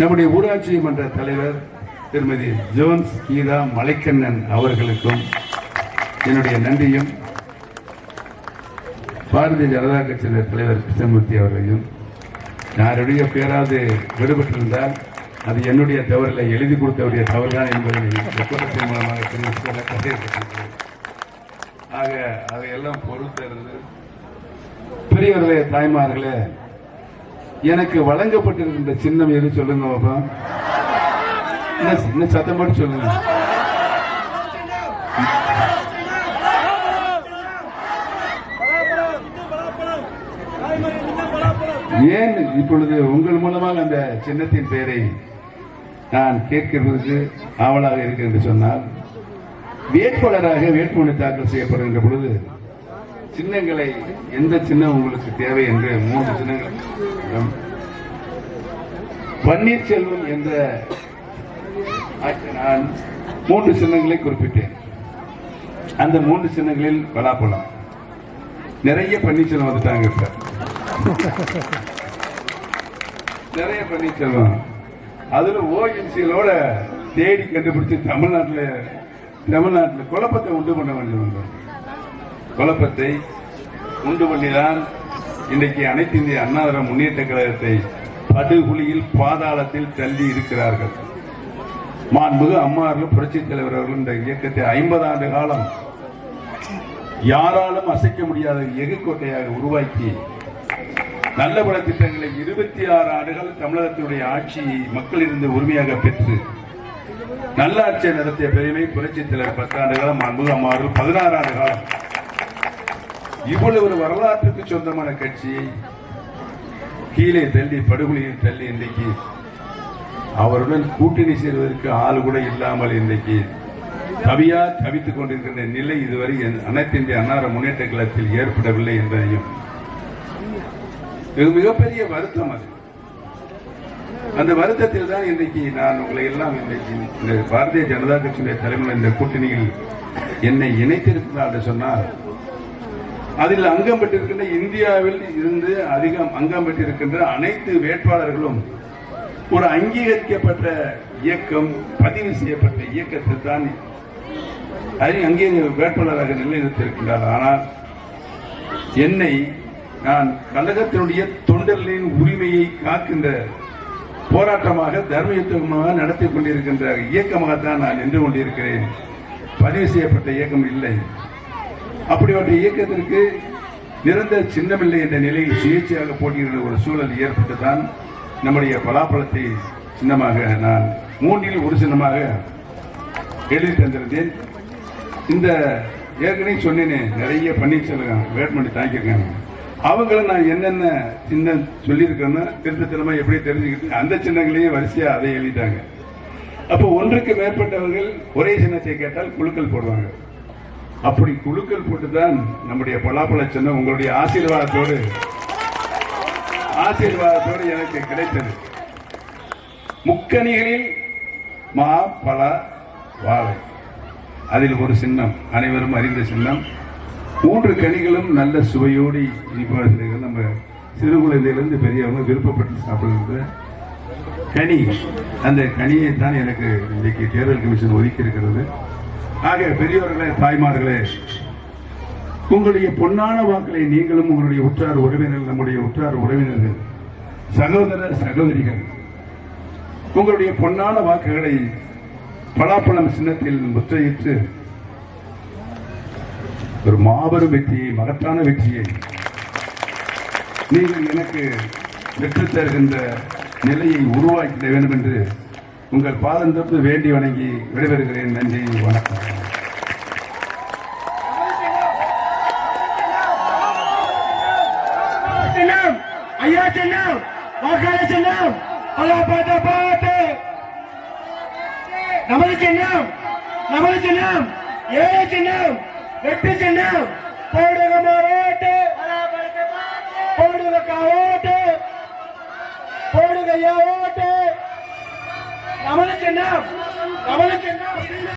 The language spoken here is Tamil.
நம்முடைய ஊராட்சி மன்ற தலைவர் திருமதி ஜோன்ஸ் கீதா மலைக்கண்ணன் அவர்களுக்கும் என்னுடைய நன்றியும். பாரதிய ஜனதா கட்சியின் தலைவர் கிருஷ்ணமூர்த்தி அவர்களையும். யாருடைய பேராவது விடுபட்டிருந்தால் அது என்னுடைய தவறில் எழுதி கொடுத்தவருடைய தவறுதான் என்பதை கூட்டத்தின் மூலமாக தெரிவித்து கதையப்பட்டிருக்கிறேன் ஆக அதையெல்லாம் பொறுத்தருந்து பெரியவர்களே தாய்மார்களே எனக்கு வழங்கப்பட்டிருக்கின்ற சின்னம் எது சொல்லுங்க பாப்பா? என்ன- என்ன சத்தம் போட்டு சொல்லுங்க. ஏன் இப்பொழுது உங்கள் மூலமாக அந்த சின்னத்தின் பெயரை நான் கேட்கிறதுக்கு ஆவலாக இருக்கு என்று சொன்னால் வேட்பாளராக வேட்புமனு தாக்கல் செய்யப்படுகின்ற பொழுது சின்னங்களை எந்த சின்னம் உங்களுக்கு தேவை என்று மூன்று சின்னங்கள். பன்னீர்செல்வம் என்ற நான் மூன்று சின்னங்களை குறிப்பிட்டேன். அந்த மூன்று சின்னங்களில் பலாப்பழம். நிறைய பன்னீர்செல்வம் வந்துட்டாங்க சார். நிறைய பன்னீர்செல்வம். அதுல ஓஎன்சிகளோட தேடி கண்டுபிடிச்சு தமிழ்நாட்டுல தமிழ்நாட்டுல குழப்பத்தை உண்டு பண்ண வேண்டும் குழப்பத்தை உண்டு பண்ணிதான் இன்றைக்கு அனைத்து இந்திய அண்ணாதிர முன்னேற்ற கழகத்தை படுகுழியில் பாதாளத்தில் தள்ளி இருக்கிறார்கள். மாண்புகு அம்மார்கள் புரட்சித் தலைவர் அவர்கள் இந்த இயக்கத்தை ஐம்பது ஆண்டு காலம் யாராலும் அசைக்க முடியாத எகுக்கோட்டையாக உருவாக்கி நல்ல பல திட்டங்களை இருபத்தி ஆறு ஆண்டுகள் தமிழகத்தினுடைய ஆட்சியை மக்களிருந்து உரிமையாக பெற்று நல்லாட்சியை நடத்திய பெருமை புரட்சித் தலைவர் பத்தாண்டு காலம் அன்பு அம்மாவர்கள் பதினாறு ஆண்டு காலம் இவ்வளவு ஒரு வரலாற்றுக்கு சொந்தமான கட்சியை கீழே தள்ளி படுகொலையில் தள்ளி இன்றைக்கு அவருடன் கூட்டணி சேர்வதற்கு ஆள் கூட இல்லாமல் இன்றைக்கு தவியா தவித்துக் கொண்டிருக்கின்ற நிலை இதுவரை அனைத்து இந்திய அன்னார முன்னேற்ற கழகத்தில் ஏற்படவில்லை என்பதையும் இது மிகப்பெரிய வருத்தம் அது. அந்த வருத்தத்தில் தான் இன்றைக்கு நான் உங்களை எல்லாம் இன்றைக்கு இந்த பாரதிய ஜனதா கட்சியினுடைய தலைமையில் இந்த கூட்டணியில் என்னை இணைத்திருக்கிறார் என்று சொன்னால் அதில் அங்கம் பெற்றிருக்கின்ற இந்தியாவில் இருந்து அதிகம் அங்கம் பெற்றிருக்கின்ற அனைத்து வேட்பாளர்களும் ஒரு அங்கீகரிக்கப்பட்ட இயக்கம் பதிவு செய்யப்பட்ட இயக்கத்தில் தான் அங்கே வேட்பாளராக நிலைநிறுத்தியிருக்கின்றார். ஆனால் என்னை நான் கழகத்தினுடைய தொண்டர்களின் உரிமையை காக்கின்ற போராட்டமாக தர்மயுத்தமாக நடத்திக் நடத்தி கொண்டிருக்கின்ற இயக்கமாகத்தான் நான் நின்று கொண்டிருக்கிறேன். பதிவு செய்யப்பட்ட இயக்கம் இல்லை. அப்படிப்பட்ட இயக்கத்திற்கு நிரந்தர சின்னமில்லை என்ற நிலையில் சுயேட்சையாக போட்டியிடுகிற ஒரு சூழல் ஏற்பட்டுதான் நம்முடைய பலாப்பழத்தை சின்னமாக நான் மூன்றில் ஒரு சின்னமாக எழுதி தந்திருந்தேன். இந்த ஏற்கனவே சொன்னேனே நிறைய பன்னீர்செல்வம் வேட்புமணி தாங்கியிருக்காங்க. அவங்கள நான் என்னென்ன சின்னம் சொல்லியிருக்கேன்னா திருத்தத்தனமா எப்படி தெரிஞ்சுக்கிட்டு அந்த சின்னங்களையும் வரிசையா அதை எழுதிட்டாங்க. அப்போ ஒன்றுக்கு மேற்பட்டவர்கள் ஒரே சின்னத்தை கேட்டால் குழுக்கள் போடுவாங்க. அப்படி குழுக்கள் போட்டுதான் நம்முடைய பலாப்பழ சின்னம் உங்களுடைய ஆசீர்வாதத்தோடு ஆசீர்வாதத்தோடு எனக்கு கிடைத்தது. முக்கணிகளில் மா பல வாழை. அதில் ஒரு சின்னம் அனைவரும் அறிந்த சின்னம். மூன்று கனிகளும் நல்ல சுவையோடு இனிப்பாக நம்ம சிறு குழந்தையிலிருந்து பெரியவங்க விருப்பப்பட்டு சாப்பிடுறது கனி. அந்த கனியை தான் எனக்கு இன்றைக்கு தேர்தல் கமிஷன் ஒதுக்கி இருக்கிறது ஆக பெரியவர்களே தாய்மார்களே உங்களுடைய பொன்னான வாக்களை நீங்களும் உங்களுடைய உற்றார் உறவினர்கள் நம்முடைய உற்றார் உறவினர்கள் சகோதர சகோதரிகள் உங்களுடைய பொன்னான வாக்குகளை பலாப்பழம் சின்னத்தில் முற்றையிட்டு ஒரு மாபெரும் வெற்றியை மகத்தான வெற்றியை நீங்கள் எனக்கு பெற்றுத் தருகின்ற நிலையை உருவாக்கிட வேண்டும் என்று உங்கள் பாதம் தொட்டு வேண்டி வணங்கி விடைபெறுகிறேன் நன்றி வணக்கம் ஐயா சின்னம் வாக்காள சின்னம் அல்லா பாட்ட பாட்டு நமது சின்னம் நமது சின்னம் ஏழை சின்னம் சின்னம் ஓட்டு போடுக ஓட்டு அவனுக்கு என்ன? அவனுக்கு என்ன?